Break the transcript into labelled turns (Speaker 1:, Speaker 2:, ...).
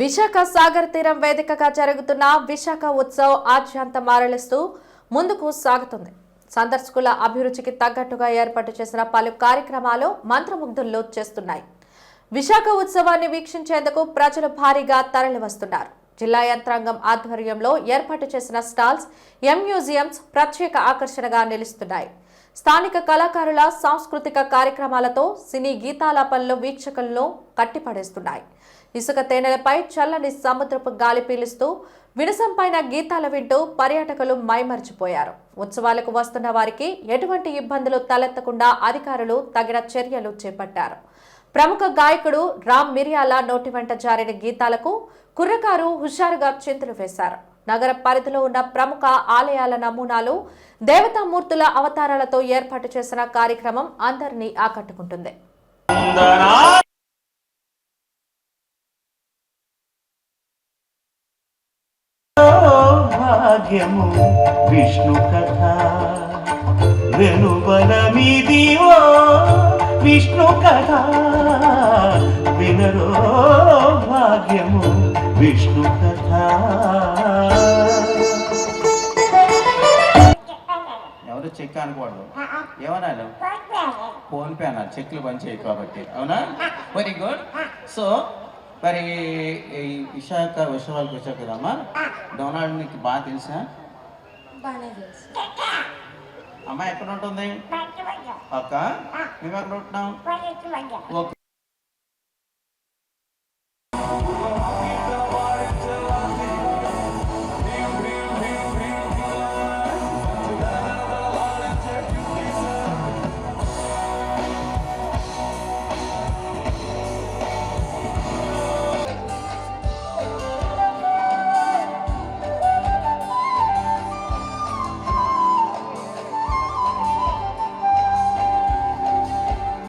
Speaker 1: విశాఖ సాగర్ తీరం వేదికగా జరుగుతున్న విశాఖ ఉత్సవ్ ఆద్యాంత మారలిస్తూ ముందుకు సాగుతుంది. సందర్శకుల అభిరుచికి తగ్గట్టుగా ఏర్పాటు చేసిన పలు కార్యక్రమాలు మంత్రముగ్ధుల్లో చేస్తున్నాయి. విశాఖ ఉత్సవాన్ని వీక్షించేందుకు ప్రజలు భారీగా తరలివస్తున్నారు. జిల్లా యంత్రాంగం ఆధ్వర్యంలో ఏర్పాటు చేసిన స్టాల్స్ ఎం మ్యూజియంస్ ప్రత్యేక ఆకర్షణగా నిలుస్తున్నాయి. స్థానిక కళాకారుల సాంస్కృతిక కార్యక్రమాలతో సినీ గీతాలాపనలు వీక్షకులను కట్టిపడేస్తున్నాయి. ఇసుక తేనెలపై చల్లని సముద్రపు గాలి పీలుస్తూ వినసంపైన గీతాలు వింటూ పర్యాటకులు మైమర్చిపోయారు. ఉత్సవాలకు వస్తున్న వారికి ఎటువంటి ఇబ్బందులు తలెత్తకుండా అధికారులు తగిన చర్యలు చేపట్టారు. ప్రముఖ గాయకుడు రామ్ మిరియాల నోటి వెంట జారిన గీతాలకు కుర్రకారు హుషారుగా చింతలు వేశారు. నగర పరిధిలో ఉన్న ప్రముఖ ఆలయాల నమూనాలు దేవతామూర్తుల అవతారాలతో ఏర్పాటు చేసిన కార్యక్రమం అందరినీ ఆకట్టుకుంటుంది.
Speaker 2: భాగ్యము విష్ణు కథ. వెనుబలమిది విష్ణు కథ. వినరో భాగ్యము విష్ణు కథ.
Speaker 3: చెక్ అనకూడదు. ఏమన్నారు ఫోన్ పే అన్నారు చెక్లు పనిచేయవు కాబట్టి. అవునా? Very good. సో మరి ఈ విశాఖ విషయాలకు వచ్చావు కదమ్మా డొనాల్డ్ నీకు బాగా
Speaker 4: తెలుసా?
Speaker 3: అమ్మ ఎక్కడ ఉంటుంది? అక్క? మేము ఎక్కడ ఉంటున్నాం ఓకే.